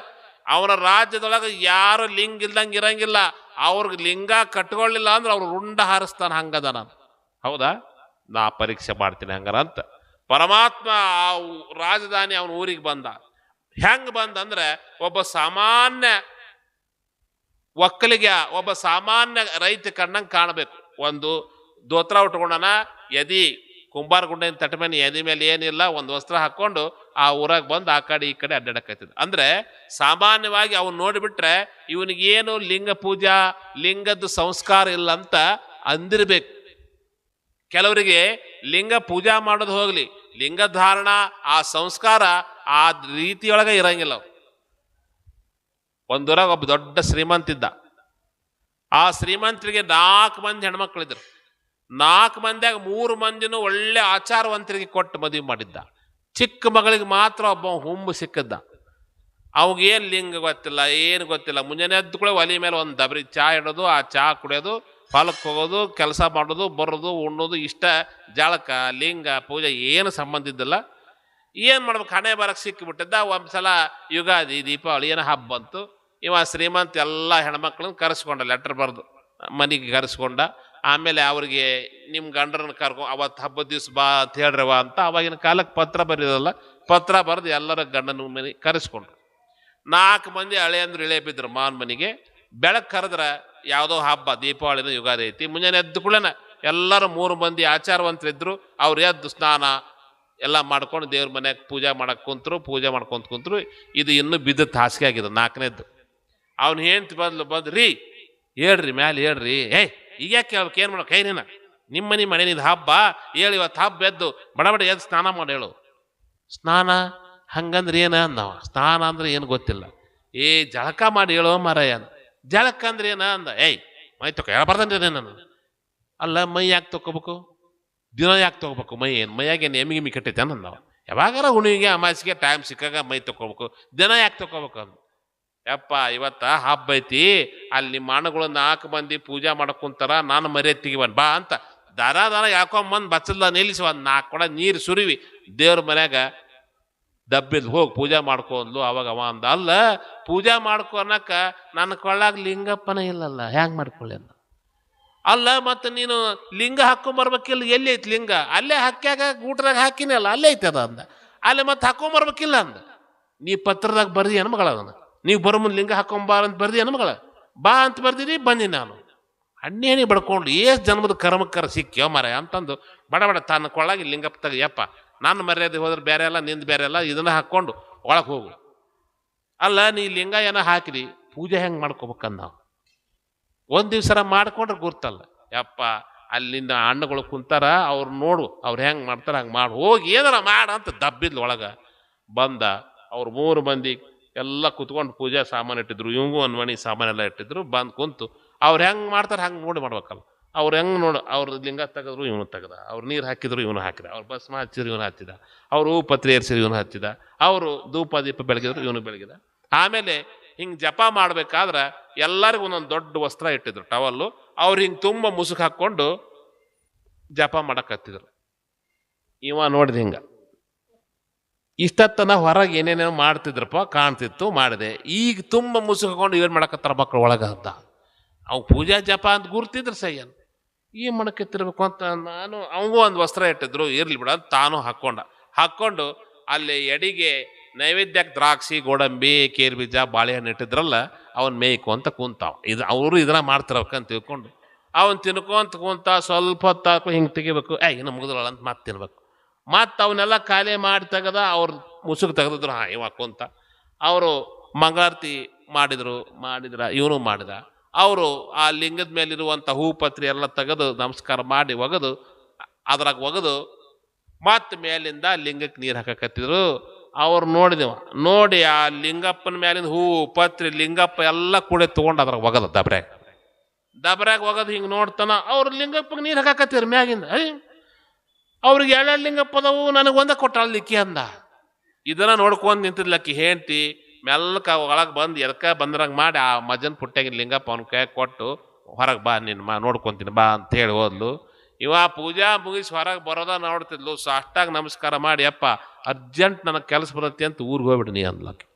ಅವನ ರಾಜ್ಯದೊಳಗೆ ಯಾರು ಲಿಂಗ ಇಲ್ದಂಗೆ ಇರಂಗಿಲ್ಲ, ಅವ್ರಿಗೆ ಲಿಂಗ ಕಟ್ಕೊಳ್ಳಿಲ್ಲ ಅಂದ್ರೆ ಅವ್ರು ರುಂಡ ಹಾರಿಸ್ತಾನ ಹಂಗದ ನಾನು. ಹೌದಾ? ನಾ ಪರೀಕ್ಷೆ ಮಾಡ್ತೀನಿ ಹಂಗರ ಅಂತ. ಪರಮಾತ್ಮ ಆ ರಾಜಧಾನಿ ಅವನ ಊರಿಗೆ ಬಂದ. ಹೆಂಗ್ ಬಂದ ಅಂದ್ರೆ ಒಬ್ಬ ಸಾಮಾನ್ಯ ಒಕ್ಕಲಿಗೆ, ಒಬ್ಬ ಸಾಮಾನ್ಯ ರೈತ ಕಣ್ಣಂಗೆ ಕಾಣಬೇಕು. ಒಂದು ದೋತ್ರ ಉಟ್ಕೊಂಡನ, ಎದಿ ಕುಂಬಾರ ಗುಂಡಿನ ತಟ್ಟ ಮೇಲೆ, ಎದಿ ಮೇಲೆ ಏನಿಲ್ಲ, ಒಂದು ವಸ್ತ್ರ ಹಾಕೊಂಡು ಆ ಊರಾಗ ಬಂದು ಆ ಕಡೆ ಈ ಕಡೆ ಅಡ್ಡಾಡಕತ್ತಿದ್ದ ಅಂದ್ರೆ ಸಾಮಾನ್ಯವಾಗಿ ಅವ್ನು ನೋಡಿಬಿಟ್ರೆ ಇವನಿಗೇನು ಲಿಂಗ ಪೂಜಾ, ಲಿಂಗದ ಸಂಸ್ಕಾರ ಇಲ್ಲ ಅಂತ ಅಂದಿರ್ಬೇಕು. ಕೆಲವರಿಗೆ ಲಿಂಗ ಪೂಜಾ ಮಾಡೋದು ಹೋಗಲಿ, ಲಿಂಗ ಧಾರಣ, ಆ ಸಂಸ್ಕಾರ ಆ ರೀತಿಯೊಳಗೆ ಇರಂಗಿಲ್ಲ. ಒಂದೂರಾಗ ಒಬ್ಬ ದೊಡ್ಡ ಶ್ರೀಮಂತ ಇದ್ದ ಆ ಶ್ರೀಮಂತರಿಗೆ ನಾಲ್ಕು ಮಂದಿ ಹೆಣ್ಮಕ್ಳಿದ್ರು. ನಾಲ್ಕು ಮಂದಿಯಾಗ ಮೂರು ಮಂದಿನೂ ಒಳ್ಳೆ ಆಚಾರವಂತರಿಗೆ ಕೊಟ್ಟು ಮದುವೆ ಮಾಡಿದ್ದ. ಚಿಕ್ಕ ಮಗಳಿಗೆ ಮಾತ್ರ ಒಬ್ಬ ಹುಂಬು ಸಿಕ್ಕಿದ್ದ. ಅವಾಗೇನು ಲಿಂಗ ಗೊತ್ತಿಲ್ಲ, ಏನು ಗೊತ್ತಿಲ್ಲ. ಮುಂಜಾನೆ ಎದ್ದು ಕೂಡ ಒಲೆ ಮೇಲೆ ಒಂದು ದಬರಿ ಚಾ ಇಡೋದು, ಆ ಚಹಾ ಕುಡಿಯೋದು ಹೊಲಕ್ಕೆ ಹೋಗೋದು, ಕೆಲಸ ಮಾಡೋದು, ಬರೋದು, ಉಣ್ಣೋದು, ಇಷ್ಟ, ಜಳಕ, ಲಿಂಗ, ಪೂಜೆ, ಏನು ಸಂಬಂಧ ಇದ್ದಿಲ್ಲ. ಏನು ಮಾಡ್ಬೇಕು? ಹಣೆ ಬರಕ್ಕೆ ಸಿಕ್ಕಿಬಿಟ್ಟಿದ್ದ. ಒಂದ್ಸಲ ಯುಗಾದಿ, ದೀಪಾವಳಿ, ಏನೋ ಹಬ್ಬ ಬಂತು. ಇವ ಶ್ರೀಮಂತ ಎಲ್ಲ ಹೆಣ್ಮಕ್ಳನ್ನ ಕರೆಸ್ಕೊಂಡ ಲೆಟ್ರ್ ಬರೆದು, ಮನೆಗೆ ಕರೆಸ್ಕೊಂಡ. ಆಮೇಲೆ ಅವ್ರಿಗೆ ನಿಮ್ಮ ಗಂಡರನ್ನ ಕರ್ಕೊ ಅವತ್ತು ಹಬ್ಬದ ದಿವ್ಸ ಬಾ ಅಂತ ಹೇಳ್ರವ ಅಂತ ಅವಾಗಿನ ಕಾಲಕ್ಕೆ ಪತ್ರ ಬರೆಯೋದಲ್ಲ ಪತ್ರ ಬರೆದು ಎಲ್ಲರ ಗಂಡನ ಮನೆ ಕರೆಸ್ಕೊಂಡ್ರು. ನಾಲ್ಕು ಮಂದಿ ಹಳೆಯಂದ್ರು ಇಳೆ ಬಿದ್ರು ಮಾವನ ಮನೆಗೆ ಬೆಳಗ್ಗೆ ಕರೆದ್ರೆ ಯಾವುದೋ ಹಬ್ಬ, ದೀಪಾವಳಿನ ಯುಗಾದಿ ಐತಿ, ಮುಂಜಾನೆ ಎದ್ದು ಕೂಡನ ಎಲ್ಲರೂ ಮೂರು ಮಂದಿ ಆಚಾರವಂತರಿದ್ರು, ಅವ್ರು ಎದ್ದು ಸ್ನಾನ ಎಲ್ಲ ಮಾಡ್ಕೊಂಡು ದೇವ್ರ ಮನೆಯಾಗ ಪೂಜೆ ಮಾಡಕ್ಕೆ ಕುಂತರು, ಪೂಜೆ ಮಾಡ್ಕೊಂತ ಕುಂತರು, ಇದು ಇನ್ನೂ ಬಿದ್ದ ಹಾಸಿಗೆ ಆಗಿದೆ ನಾಲ್ಕನೇದ್ದು. ಅವ್ನು ಹೆಂಡ್ತಿ ಬಂದ್ಲು ಬಂದು ರೀ, ಹೇಳ್ರಿ ಮ್ಯಾಲೆ ಹೇಳ್ರಿ, ಏಯ್ ಈಗ ಯಾಕೆ ಕೇಳ್ಬೇಕು ಏನು ಮಾಡೋ ಕೈ ನಿಮ್ಮ ಮನೆ ಮನೆ ಇದು ಹಬ್ಬ, ಹೇಳಿ ಇವತ್ತು ಹಬ್ಬ ಎದ್ದು ಬಡಬಡ ಬಡ ಎದ್ದು ಸ್ನಾನ ಮಾಡಿ ಹೇಳು. ಸ್ನಾನ ಹಂಗಂದ್ರೆ ಏನ ಅಂದವ? ಸ್ನಾನ ಅಂದ್ರೆ ಏನು ಗೊತ್ತಿಲ್ಲ. ಏ, ಜಳಕ ಮಾಡಿ ಹೇಳೋ ಮಾರಾಯ. ಅಂದ ಜಳಕ ಅಂದ್ರೆ ಏನ ಅಂದ? ಏಯ್, ಮೈ ತೊಕ ಹೇಳ್ಬಾರ್ದಂದ್ರೆ ನಾನು. ಅಲ್ಲ, ಮೈ ಯಾಕೆ ತಗೋಬೇಕು ದಿನ ಯಾಕೆ ತಗೋಬೇಕು ಮೈ? ಏನು ಮೈಯಾಗ ಏನು ಎಮ್ಮಿ ಗಿಮ್ಮಿ ಕಟ್ಟೈತೆ ಅಂದವ. ಯಾವಾಗಾರ ಹುಣ್ಣಿಗೆ ಅಮಾಸಿಗೆ ಟೈಮ್ ಸಿಕ್ಕಾಗ ಮೈ ತಗೋಬೇಕು ದಿನ ಯಾಕೆ ತಗೋಬೇಕು ಅಂದ? ಯಪ್ಪ, ಇವತ್ತ ಹಬ್ಬ ಐತಿ, ಅಲ್ಲಿ ನಿಮ್ಮ ಅಣ್ಣಗಳು ನಾಲ್ಕು ಮಂದಿ ಪೂಜೆ ಮಾಡ್ಕೊಂತಾರ, ನಾನು ಮರ್ಯಾದೆ ತೆಗಿವನ್ ಬಾ ಅಂತ. ದರ ದರ ಯಾಕೊಂಬಂದು ಬಚ್ಚಲ್ದ ನಿಲ್ಲಿಸಿ ಒಂದು ನಾಲ್ಕು ಕೊಡ ನೀರು ಸುರಿವಿ. ದೇವ್ರ ಮನ್ಯಾಗ ದಬ್ಬಿದ್ ಹೋಗಿ ಪೂಜೆ ಮಾಡ್ಕೊಂಡ್ಲು ಅವಾಗ ಅವ ಅಂದ, ಅಲ್ಲ, ಪೂಜೆ ಅನ್ನಕ ನನ್ನ ಕೊಳ್ಳಾಗ ಲಿಂಗಪ್ಪನ ಇಲ್ಲಲ್ಲ, ಹ್ಯಾಂಗ್ ಮಾಡ್ಕೊಳ್ಳಿ ಅಂದ. ಅಲ್ಲ, ಮತ್ತು ನೀನು ಲಿಂಗ ಹಾಕೊಂಬರ್ಬೇಕಿಲ್ಲ ಎಲ್ಲಿ ಐತಿ ಲಿಂಗ? ಅಲ್ಲೇ ಹಾಕ್ಯಾಗ, ಗೂಟ್ರಾಗ ಹಾಕಿನಲ್ಲ ಅಲ್ಲೇ ಐತಿ ಅದ ಅಂದ. ಅಲ್ಲೇ ಮತ್ತೆ ಹಾಕೊಂಬರ್ಬೇಕಿಲ್ಲ ಅಂದ. ನೀ ಪತ್ರದಾಗ ಬರ್ದಿ ಏನು ಮಗಳ ಅದನ್ನ. ನೀವು ಬರೋ ಮುಂದೆ ಲಿಂಗ ಹಾಕೊಂಬಾರ ಅಂತ ಬರ್ದಿ ಏನು ಮಗಳ ಬಾ ಅಂತ ಬರ್ದಿರಿ ಬಂದಿ ನಾನು. ಹಣ್ಣೇಣಿ ಬಡ್ಕೊಂಡು ಏಸ್ ಜನ್ಮದ ಕರ್ಮಕ್ಕರ ಸಿಕ್ಕ್ಯೋ ಮರ ಅಂತಂದು ಬಡ ಬಡ ತನ್ನ ಕೊಳ್ಳಾಗಿ ಲಿಂಗ ಯಪ್ಪ ನನ್ನ ಮರ್ಯಾದೆ ಹೋದ್ರೆ ಬೇರೆ ಅಲ್ಲ, ನಿಂದು ಬೇರೆ ಅಲ್ಲ, ಇದನ್ನ ಹಾಕ್ಕೊಂಡು ಒಳಗೆ ಹೋಗು. ಅಲ್ಲ, ನೀ ಲಿಂಗ ಏನೋ ಹಾಕಿರಿ, ಪೂಜೆ ಹೆಂಗೆ ಮಾಡ್ಕೋಬೇಕಂದ ನಾವು? ಒಂದು ದಿವ್ಸರ ಮಾಡ್ಕೊಂಡ್ರೆ ಗುರ್ತಲ್ಲ. ಯಪ್ಪ, ಅಲ್ಲಿಂದ ಹಣ್ಣುಗಳು ಕುಂತಾರ, ಅವ್ರು ನೋಡು, ಅವ್ರು ಹೆಂಗೆ ಮಾಡ್ತಾರೆ, ಹಂಗೆ ಮಾಡಿ. ಹೋಗಿ ಏನಾರ ಮಾಡ ಅಂತ ದಬ್ಬಿದ್ಲು ಒಳಗೆ. ಬಂದ, ಅವ್ರು ಮೂರು ಮಂದಿ ಎಲ್ಲ ಕುತ್ಕೊಂಡು ಪೂಜೆ ಸಾಮಾನು ಇಟ್ಟಿದ್ರು, ಇವಂಗೂ ಮಣಿ ಸಾಮಾನೆಲ್ಲ ಇಟ್ಟಿದ್ರು, ಬಂದು ಕುಂತು, ಅವ್ರು ಹೆಂಗೆ ಮಾಡ್ತಾರೆ ಹಂಗೆ ನೋಡಿ ಮಾಡ್ಬೇಕಲ್ಲ. ಅವ್ರು ಹೆಂಗೆ ನೋಡು, ಅವ್ರ ಲಿಂಗ ತೆಗೆದ್ರು ಇವನು ತೆಗೆದ, ಅವ್ರು ನೀರು ಹಾಕಿದ್ರು ಇವನು ಹಾಕಿದ, ಅವ್ರು ಭಸ್ಮ ಹಚ್ಚಿದ್ರು ಇವನು ಹಚ್ಚಿದ, ಅವರು ಪತ್ರಿ ಏರ್ಸಿದ್ರು ಇವನು ಹಚ್ಚಿದ, ಅವರು ಧೂಪ ದೀಪ ಬೆಳಗಿದ್ರು ಇವನು ಬೆಳಗಿದ. ಆಮೇಲೆ ಹಿಂಗೆ ಜಪ ಮಾಡಬೇಕಾದ್ರೆ ಎಲ್ಲರಿಗೂ ಒಂದೊಂದು ದೊಡ್ಡ ವಸ್ತ್ರ ಇಟ್ಟಿದ್ರು ಟವಲ್ಲು ಅವ್ರು ಹಿಂಗೆ ತುಂಬ ಮುಸುಕು ಹಾಕ್ಕೊಂಡು ಜಪ ಮಾಡಕತ್ತಿದ್ರು ಇವ ನೋಡಿದ ಹಿಂಗ. ಇಷ್ಟತ್ತನ ಹೊರಗೆ ಏನೇನೇನೋ ಮಾಡ್ತಿದ್ರಪ್ಪ, ಕಾಣ್ತಿತ್ತು, ಮಾಡಿದೆ. ಈಗ ತುಂಬ ಮುಸುಕು ಹಾಕೊಂಡು ಏನು ಮಾಡಕತ್ತಾರ ಮಕ್ಕಳು ಒಳಗೆ ಅಂತ. ಅವು ಪೂಜಾ ಜಪ ಅಂತ ಗುರ್ತಿದ್ರು ಸಯ್ಯನ್ ಏನು ಮಾಡಕತ್ತಿರ್ಬೇಕು ಅಂತ ನಾನು, ಅವಂಗೂ ಒಂದು ವಸ್ತ್ರ ಇಟ್ಟಿದ್ರು, ಇರಲಿ ಬಿಡ ಅಂತ ತಾನು ಹಾಕ್ಕೊಂಡ ಹಾಕ್ಕೊಂಡು ಅಲ್ಲಿ ಎಡಿಗೆ ನೈವೇದ್ಯಕ್ಕೆ ದ್ರಾಕ್ಷಿ, ಗೋಡಂಬಿ ಕೇರ್ ಬೀಜ ಬಾಳೆಹಣ್ಣು ಇಟ್ಟಿದ್ರಲ್ಲ, ಅವನ್ ಮೇಯ್ಕು ಅಂತ ಕೂತಾವ. ಇದು ಅವರು ಇದನ್ನ ಮಾಡ್ತಿರ್ಬೇಕಂತ ತಿಳ್ಕೊಂಡು, ಅವನ್ ತಿನ್ಕೊಂತ ಕೂತ ಸ್ವಲ್ಪ ಹೊತ್ತು ಹಿಂಗೆ ತೆಗಿಬೇಕು. ಏ ಇನ್ನು ಮುಗಿದ್ರಲ್ಲ ಅಂತ ಮತ್ತೆ ತಿನ್ಬೇಕು. ಮತ್ತೆ ಅವನ್ನೆಲ್ಲ ಖಾಲಿ ಮಾಡಿ ತೆಗೆದ ಅವ್ರು ಮುಸುಗು ತೆಗೆದಿದ್ರು, ಹಾಂ ಇವಾಕು ಅಂತ ಅವರು ಮಂಗಳಾರತಿ ಮಾಡಿದ್ರು, ಮಾಡಿದ್ರ, ಇವನು ಮಾಡಿದ. ಅವರು ಆ ಲಿಂಗದ ಮೇಲಿರುವಂಥ ಹೂ ಪತ್ರಿ ಎಲ್ಲ ತೆಗೆದು ನಮಸ್ಕಾರ ಮಾಡಿ ಒಗೆದು, ಅದ್ರಾಗ ಒಗೆದು ಮತ್ತು ಮೇಲಿಂದ ಲಿಂಗಕ್ಕೆ ನೀರು ಹಾಕಕತ್ತಿದ್ರು. ಅವ್ರು ನೋಡಿದೆವ, ನೋಡಿ ಆ ಲಿಂಗಪ್ಪನ ಮೇಲಿಂದ ಹೂ, ಪತ್ರಿ, ಲಿಂಗಪ್ಪ ಎಲ್ಲ ಕೂಡ ತೊಗೊಂಡು ಅದ್ರಾಗ ಒಗದ ದಬ್ರ್ಯಾಗ. ದಬ್ರ್ಯಾಗ ಒಗದು ಹಿಂಗೆ ನೋಡ್ತಾನ, ಅವ್ರು ಲಿಂಗಪ್ಪಗೆ ನೀರು ಹಾಕಕತ್ತಿದ್ರು ಮ್ಯಾಗಿಂದ ಅವ್ರಿಗೆ ಲಿಂಗ ಅದಾವು ನನಗೆ ಒಂದ ಕೊಟ್ಟಾಳ ಲಿಕ್ಕಿ ಅಂದ. ಇದನ್ನ ನೋಡ್ಕೊಂಡು ನಿಂತಿದ್ಲಕ್ಕಿ ಹೇಂಟಿ ಮೆಲ್ಲಕ ಒಳಗೆ ಬಂದು ಎದಕ ಬಂದ್ರಂಗೆ ಮಾಡಿ ಆ ಮಜನ್ ಪುಟ್ಟಾಗಿನ ಲಿಂಗಪ್ಪ ಅವನ ಕೈ ಕೊಟ್ಟು ಹೊರಗೆ ಬಾ ನಿನ್ನ ಮಾ ನೋಡ್ಕೊಂತೀನಿ ಬಾ ಅಂತ ಹೇಳಿ ಹೋದ್ಲು. ಇವ ಪೂಜಾ ಮುಗಿಸಿ ಹೊರಗೆ ಬರೋದ ನೋಡ್ತಿದ್ಲು. ಸಾಷ್ಟಾಗಿ ನಮಸ್ಕಾರ ಮಾಡಿ, ಅಪ್ಪ ಅರ್ಜೆಂಟ್ ನನಗೆ ಕೆಲಸ ಬರುತ್ತೆ ಅಂತ ಊರಿಗೆ ಹೋಗ್ಬಿಡು ನೀ ಅನ್ಲಕ್ಕೆ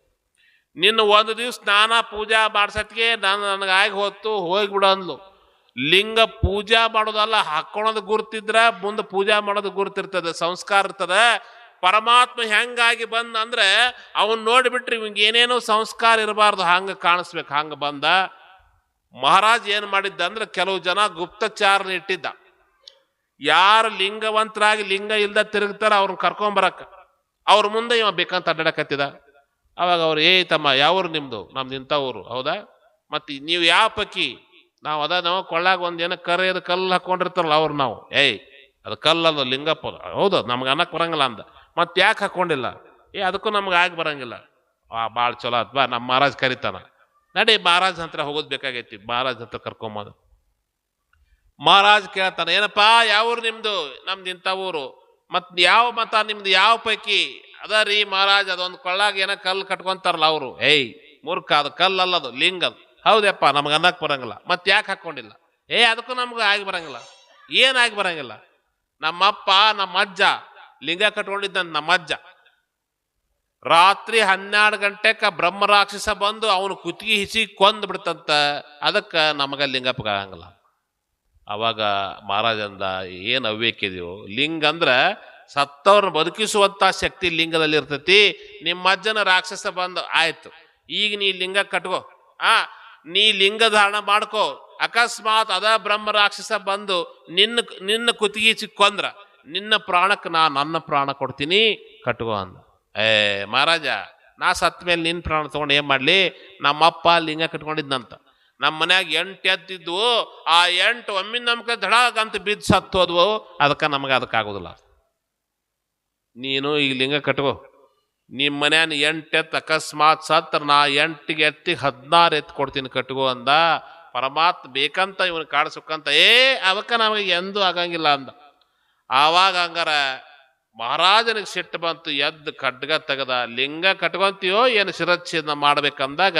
ನಿನ್ನ ಒಂದು ದಿವ್ಸ ಸ್ನಾನ ಪೂಜಾ ಮಾಡ್ಸತ್ಗೆ ನಾನು ನನಗೆ ಆಗಿ ಹೊತ್ತು ಹೋಗ್ಬಿಡು ಅಂದ್ಲು. ಲಿಂಗ ಪೂಜಾ ಮಾಡೋದಲ್ಲ ಹಾಕ್ಕೊಳೋದು ಗುರ್ತಿದ್ರ ಮುಂದೆ ಪೂಜಾ ಮಾಡೋದು ಗುರ್ತಿರ್ತದೆ, ಸಂಸ್ಕಾರ ಇರ್ತದೆ. ಪರಮಾತ್ಮ ಹೆಂಗಾಗಿ ಬಂದ ಅಂದ್ರೆ ಅವನ್ ನೋಡಿಬಿಟ್ರಿ ಇವಂಗೆ ಏನೇನೋ ಸಂಸ್ಕಾರ ಇರಬಾರ್ದು, ಹಂಗೆ ಕಾಣಿಸ್ಬೇಕು, ಹಂಗೆ ಬಂದ. ಮಹಾರಾಜ್ ಏನು ಮಾಡಿದ್ದ ಅಂದ್ರೆ ಕೆಲವು ಜನ ಗುಪ್ತಚಾರನ ಇಟ್ಟಿದ್ದ. ಯಾರು ಲಿಂಗವಂತರಾಗಿ ಲಿಂಗ ಇಲ್ದ ತಿರುಗ್ತಾರ ಅವ್ರನ್ನ ಕರ್ಕೊಂಬರಕ್ಕೆ ಅವ್ರ ಮುಂದೆ ಇವ ಬೇಕಂತ ಅಡ್ಡಾಡಕತ್ತಿದ. ಅವಾಗ ಅವ್ರು, ಏ ತಮ್ಮ, ಯಾವ್ರು ನಿಮ್ದು? ನಮ್ದು ಇಂಥ ಊರು ಹೌದಾ? ಮತ್ತೆ ನೀವು ಯಾವ ಪಕ್ಕಿ ನಾವು ಅದ ನಾವು ಕೊಳ್ಳಾಗ ಒಂದ್ ಏನೋ ಕರೆಯದು ಕಲ್ಲು ಹಾಕೊಂಡಿರ್ತಾರಲ್ಲ ಅವ್ರು ನಾವು. ಏಯ್, ಅದು ಕಲ್ಲದು ಲಿಂಗಪ್ಪ. ಹೌದು, ನಮ್ಗೆ ಅನ್ನಕ್ ಬರಂಗಿಲ್ಲ ಅಂದ. ಮತ್ತೆ ಯಾಕೆ ಹಾಕೊಂಡಿಲ್ಲ? ಏ, ಅದಕ್ಕೂ ನಮ್ಗೆ ಆಗಿ ಬರಂಗಿಲ್ಲ. ಆ ಭಾಳ ಚಲೋ ಆತ್ ಬಾ ನಮ್ಮ ಮಹಾರಾಜ್ ಕರಿತಾನ. ನಡಿ ಮಹಾರಾಜ್ ಹತ್ರ ಹೋಗೋದು ಬೇಕಾಗೈತಿ. ಮಹಾರಾಜ್ ಹತ್ರ ಕರ್ಕೊಂಬೋದು ಮಹಾರಾಜ್ ಕೇಳ್ತಾನೆ, ಏನಪ್ಪಾ, ಯಾವ ಊರು ನಿಮ್ದು? ನಮ್ದು ಇಂಥ ಊರು. ಮತ್ ಯಾವ ಮತ ನಿಮ್ದು ಯಾವ ಪೈಕಿ? ಅದ ರೀ ಮಹಾರಾಜ್, ಅದೊಂದು ಕೊಳ್ಳಾಗ ಏನೋ ಕಲ್ಲು ಕಟ್ಕೊಂತಾರಲ್ಲ ಅವರು. ಏಯ್, ಮೂರ್ಖ, ಅದು ಕಲ್ಲು ಅಲ್ಲದು ಲಿಂಗ ಅದು ಹೌದಪ್ಪ, ನಮ್ಗೆ ಅನ್ನಕ್ ಬರಂಗಿಲ್ಲ. ಮತ್ತೆ ಯಾಕೆ ಹಾಕ್ಕೊಂಡಿಲ್ಲ ಏ, ಅದಕ್ಕೂ ನಮ್ಗೆ ಆಗಿ ಬರಂಗಿಲ್ಲ. ಏನಾಗಿ ಬರಂಗಿಲ್ಲ? ನಮ್ಮಪ್ಪ ನಮ್ಮ ಅಜ್ಜ ಲಿಂಗ ಕಟ್ಕೊಂಡಿದ್ದಂತ ನಮ್ಮ ಅಜ್ಜ ರಾತ್ರಿ ಹನ್ನೆರಡು ಗಂಟೆಕ ಬ್ರಹ್ಮ ರಾಕ್ಷಸ ಬಂದು ಅವನು ಕುತ್ತಿಗೆ ಹಿಸಿ ಕೊಂದು ಬಿಡ್ತಂತ, ಅದಕ್ಕೆ ನಮಗೆ ಲಿಂಗಪ್ಪ ಆಗಂಗಿಲ್ಲ. ಅವಾಗ ಮಹಾರಾಜ ಅಂದ ಏನು ಅವ್ಯಕ್ಕಿದೆಯೋ ಲಿಂಗ ಅಂದ್ರೆ ಸತ್ತವ್ರನ್ನ ಬದುಕಿಸುವಂತ ಶಕ್ತಿ ಲಿಂಗದಲ್ಲಿ ಇರ್ತೈತಿ ನಿಮ್ಮ ಅಜ್ಜನ ರಾಕ್ಷಸ ಬಂದು ಆಯ್ತು. ಈಗ ನೀ ಲಿಂಗ ಕಟ್ಕೋ. ಆ ನೀ ಲಿಂಗ ಧಾರಣ ಮಾಡ್ಕೋ. ಅಕಸ್ಮಾತ್ ಅದ ಬ್ರಹ್ಮ ರಾಕ್ಷಸ ಬಂದು ನಿನ್ನ ನಿನ್ನ ಕುತ್ತಿಗೆ ಚಿಕ್ಕೊಂದ್ರ ನಿನ್ನ ಪ್ರಾಣಕ್ಕೆ ನಾ ನನ್ನ ಪ್ರಾಣ ಕೊಡ್ತೀನಿ, ಕಟ್ಕೋ ಅಂದ. ಏ ಮಹಾರಾಜ, ನಾ ಸತ್ತ ಮೇಲೆ ನಿನ್ನ ಪ್ರಾಣ ತೊಗೊಂಡು ಏನು ಮಾಡಲಿ? ನಮ್ಮಪ್ಪ ಲಿಂಗ ಕಟ್ಕೊಂಡಿದ್ನಂತ. ನಮ್ಮ ಮನ್ಯಾಗ ಎಂಟು ಎದ್ದಿದ್ವು ಆ ಎಂಟು ಒಮ್ಮಿನ ನಮ್ಗೆ ದಡಾಗಂತ ಬಿದ್ದು ಸತ್ತೋದ್ವು ಅದಕ್ಕೆ ನಮಗೆ ಅದಕ್ಕೆ ಆಗೋದಿಲ್ಲ ನೀನು ಈಗ ಲಿಂಗ ಕಟ್ಕೋ. ನಿಮ್ಮ ಮನ್ಯಾನ ಎಂಟು ಎತ್ತು ಅಕಸ್ಮಾತ್ ಸತ್ರ ನಾ ಎಂಟಿಗೆ ಎತ್ತಿಗೆ ಹದಿನಾರು ಎತ್ತು ಕೊಡ್ತೀನಿ ಕಟ್ಗೋ ಅಂದ. ಪರಮಾತ್ಮ ಬೇಕಂತ ಇವನು ಕಾಡಿಸ್ಕಂತ, ಏ ಅವಕ್ಕ ನಮಗೆ ಎಂದೂ ಆಗಂಗಿಲ್ಲ ಅಂದ. ಆವಾಗ ಹಂಗಾರ ಮಹಾರಾಜನಿಗೆ ಸಿಟ್ಟು ಬಂತು, ಎದ್ದು ಖಡ್ಗ ತೆಗದ, ಲಿಂಗ ಕಟ್ಕೊಂತೀಯೋ ಏನು ಶಿರಚ್ಛೇದನ ಮಾಡ್ಬೇಕಂದಾಗ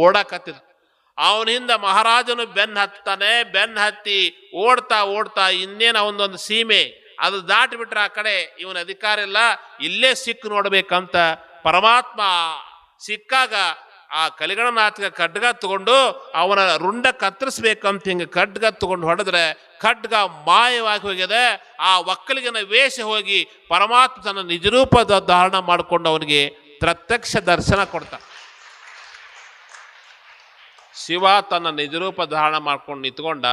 ಓಡಕತ್ತಿದ. ಅವನ ಹಿಂದ ಮಹಾರಾಜನು ಬೆನ್ ಹತ್ತಾನೆ ಬೆನ್ ಹತ್ತಿ ಓಡ್ತಾ ಓಡ್ತಾ ಇನ್ನೇನು ಅವನೊಂದು ಸೀಮೆ ಅದು ದಾಟಿಬಿಟ್ರೆ ಆ ಕಡೆ ಇವನ ಅಧಿಕಾರ ಇಲ್ಲ. ಇಲ್ಲೇ ಸಿಕ್ಕು ನೋಡಬೇಕಂತ ಪರಮಾತ್ಮ ಸಿಕ್ಕಾಗ ಆ ಕಲಿಗಣನಾಥಗ ಖಡ್ಗ ತಗೊಂಡು ಅವನ ರುಂಡ ಕತ್ತರಿಸ್ಬೇಕಂತ ಹಿಂಗೆ ಖಡ್ಗ ತಗೊಂಡು ಹೊಡೆದ್ರೆ ಖಡ್ಗ ಮಾಯವಾಗಿ ಹೋಗಿದೆ. ಆ ಒಕ್ಕಲಿಗನ ವೇಷ ಹೋಗಿ ಪರಮಾತ್ಮ ತನ್ನ ನಿಜರೂಪದ ಧಾರಣ ಮಾಡಿಕೊಂಡು ಅವನಿಗೆ ಪ್ರತ್ಯಕ್ಷ ದರ್ಶನ ಕೊಡ್ತ. ಶಿವ ತನ್ನ ನಿಜರೂಪ ಧಾರಣ ಮಾಡ್ಕೊಂಡು ನಿಂತ್ಕೊಂಡ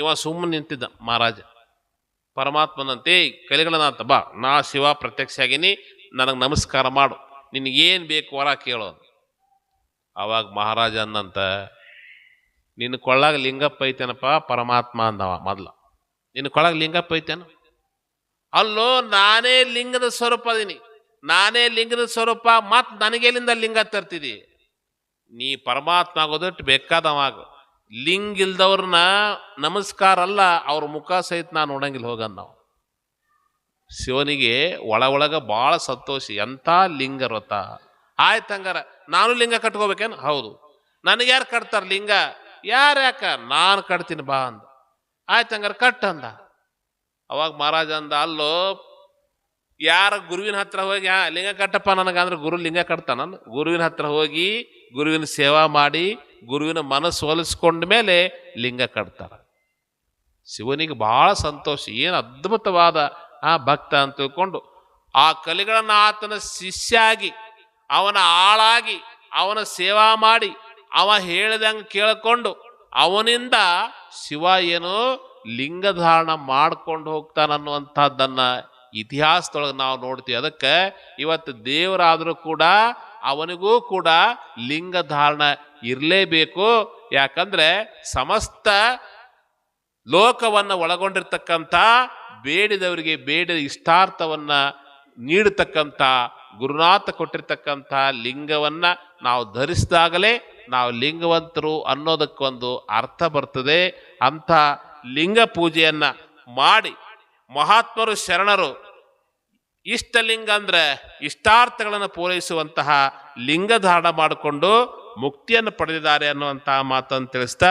ಇವ ಸುಮ್ಮನೆ ನಿಂತಿದ್ದ ಮಹಾರಾಜ. ಪರಮಾತ್ಮನಂತೆ ಕಲಿಗಳನಾಥ ಬಾ. ನಾ ಶಿವ ಪ್ರತ್ಯಕ್ಷ ಆಗೀನಿ ನನಗೆ ನಮಸ್ಕಾರ ಮಾಡು. ನಿನಗೇನು ಬೇಕು ವರ ಕೇಳು. ಅವಾಗ ಮಹಾರಾಜ ಅನ್ನಂತ, ನಿನ್ನ ಕೊಳ್ಳಾಗ ಲಿಂಗಪ್ಪ ಐತೇನಪ್ಪ? ಪರಮಾತ್ಮ ಅಂದವ ಮೊದ್ಲ. ನಿನ್ನ ಕೊಳ್ಳಾಗ ಲಿಂಗಪ್ಪ ಐತೇನು? ಅಲ್ಲೋ, ನಾನೇ ಲಿಂಗದ ಸ್ವರೂಪ ಅದೀನಿ. ನಾನೇ ಲಿಂಗದ ಸ್ವರೂಪ ಮತ್ತೆ ನನಗೆಲ್ಲಿಂದ ಲಿಂಗ ತರ್ತಿದಿ? ನೀ ಪರಮಾತ್ಮ ಆಗೋದಟ್ಟು ಬೇಕಾದವಾಗ ಲಿಂಗ ಇಲ್ದವ್ರನ್ನ ನಮಸ್ಕಾರ ಅಲ್ಲ ಅವ್ರ ಮುಖ ಸಹಿತ ನಾನು ನೋಡಂಗಿಲ್ಲ ಹೋಗನ್ ನಾವು. ಶಿವನಿಗೆ ಒಳ ಒಳಗ ಭಾಳ ಸಂತೋಷ ಎಂಥ ಲಿಂಗ ವ್ರತ ಆಯ್ತು ಹಂಗಾರ ನಾನು ಲಿಂಗ ಕಟ್ಕೋಬೇಕೇನು? ಹೌದು. ನನಗೆ ಯಾರು ಕಟ್ತಾರ ಲಿಂಗ? ಯಾರು ಯಾಕ? ನಾನು ಕಟ್ತೀನಿ ಬಾ ಅಂದ. ಆಯ್ತು ಹಂಗಾರ ಕಟ್ ಅಂದ. ಅವಾಗ ಮಹಾರಾಜ ಅಂದ ಅಲ್ಲೋ ಯಾರ ಗುರುವಿನ ಹತ್ರ ಹೋಗಿ "ಆ, ಲಿಂಗ ಕಟ್ಟಪ್ಪ ನನಗಂದ್ರೆ ಗುರು ಲಿಂಗ ಕಟ್ತಾನ ಗುರುವಿನ ಹತ್ರ ಹೋಗಿ ಗುರುವಿನ ಸೇವಾ ಮಾಡಿ ಗುರುವಿನ ಮನಸ್ಸು ಒಲಿಸ್ಕೊಂಡ ಮೇಲೆ ಲಿಂಗ ಕಟ್ತಾರೆ. ಶಿವನಿಗೆ ಬಹಳ ಸಂತೋಷ. ಏನು ಅದ್ಭುತವಾದ ಆ ಭಕ್ತ ಅಂತ ತಿಳ್ಕೊಂಡು ಆ ಕಲೆಗಳನ್ನು ಆತನ ಶಿಷ್ಯ ಆಗಿ ಅವನ ಆಳಾಗಿ, ಅವನ ಸೇವಾ ಮಾಡಿ, ಅವ ಹೇಳಿದಂಗೆ ಕೇಳಿಕೊಂಡು ಅವನಿಂದ ಶಿವ ಏನು ಲಿಂಗ ಧಾರಣ ಮಾಡ್ಕೊಂಡು ಹೋಗ್ತಾನನ್ನುವಂಥದ್ದನ್ನು ಇತಿಹಾಸದೊಳಗೆ ನಾವು ನೋಡ್ತೀವಿ. ಅದಕ್ಕೆ ಇವತ್ತು ದೇವರಾದರೂ ಕೂಡ, ಅವನಿಗೂ ಕೂಡ ಲಿಂಗ ಧಾರಣ ಇರಲೇಬೇಕು. ಯಾಕಂದ್ರೆ ಸಮಸ್ತ ಲೋಕವನ್ನು ಒಳಗೊಂಡಿರ್ತಕ್ಕಂಥ ಬೇಡಿದವರಿಗೆ ಬೇಡಿದ ಇಷ್ಟಾರ್ಥವನ್ನ ನೀಡತಕ್ಕಂಥ, ಗುರುನಾಥ ಕೊಟ್ಟಿರ್ತಕ್ಕಂಥ ಲಿಂಗವನ್ನ ನಾವು ಧರಿಸಿದಾಗಲೇ ನಾವು ಲಿಂಗವಂತರು ಅನ್ನೋದಕ್ಕೊಂದು ಅರ್ಥ ಬರ್ತದೆ. ಅಂಥ ಲಿಂಗ ಪೂಜೆಯನ್ನು ಮಾಡಿ ಮಹಾತ್ಮರು, ಶರಣರು ಇಷ್ಟಲಿಂಗ ಅಂದ್ರೆ ಇಷ್ಟಾರ್ಥಗಳನ್ನು ಪೂರೈಸುವಂತಹ ಲಿಂಗ ಧಾರಣ ಮಾಡಿಕೊಂಡು ಮುಕ್ತಿಯನ್ನು ಪಡೆದಿದ್ದಾರೆ ಅನ್ನುವಂತಹ ಮಾತನ್ನು ತಿಳಿಸ್ತಾ